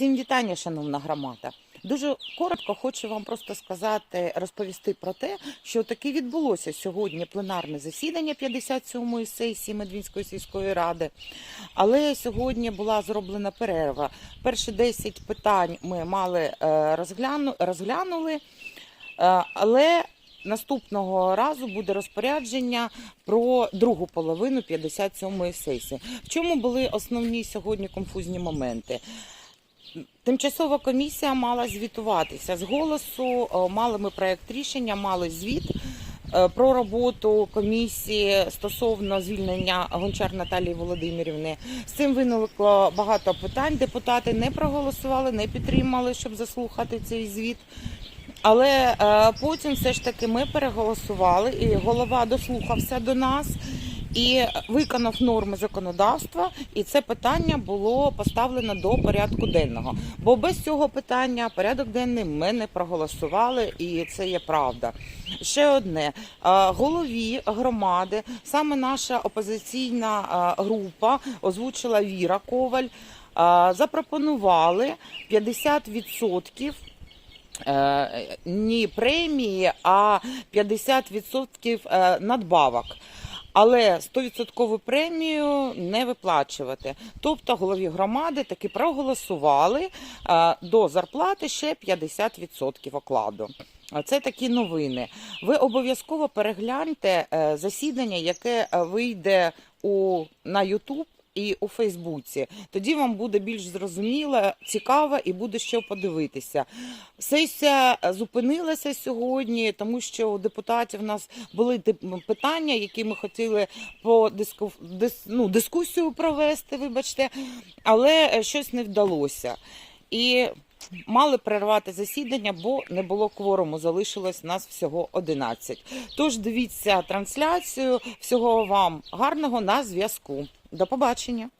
Всім вітання, шановна громада. Дуже коротко хочу вам просто сказати, розповісти про те, що таки відбулося сьогодні пленарне засідання 57-ї сесії Медвінської сільської ради. Але сьогодні була зроблена перерва. Перші 10 питань ми мали е, розгляну, розглянули, е, але наступного разу буде розпорядження про другу половину 57-ї сесії. В чому були основні сьогодні конфузні моменти? Тимчасова комісія мала звітуватися з голосу. е, Мали ми проект рішення, мали звіт е, про роботу комісії стосовно звільнення Гончар Наталії Володимирівни. З цим виникло багато питань. Депутати не проголосували, не підтримали, щоб заслухати цей звіт. Але е, потім все ж таки ми переголосували, і голова дослухався до нас і виконав норми законодавства, і це питання було поставлено до порядку денного. Бо без цього питання порядок денний ми не проголосували, і це є правда. Ще одне Е, голові громади, саме наша опозиційна е, група озвучила Віра Коваль. е, Запропонували 50% е, не премії, а 50% е, надбавок. Але 100% премію не виплачувати. Тобто голові громади таки проголосували до зарплати ще 50% окладу. Це такі новини. Ви обов'язково перегляньте е, засідання, яке е, вийде у на YouTube і у Фейсбуці. Тоді вам буде більш зрозуміло, цікаво і буде що подивитися. Сесія зупинилася сьогодні, тому що у депутатів у нас були питання, які ми хотіли по диску, дис, ну, дискусію провести, вибачте, але е, щось не вдалося. І мали перервати засідання, бо не було кворуму. Залишилось нас всього 11. Тож дивіться трансляцію. Всього вам гарного на зв'язку. До побачення.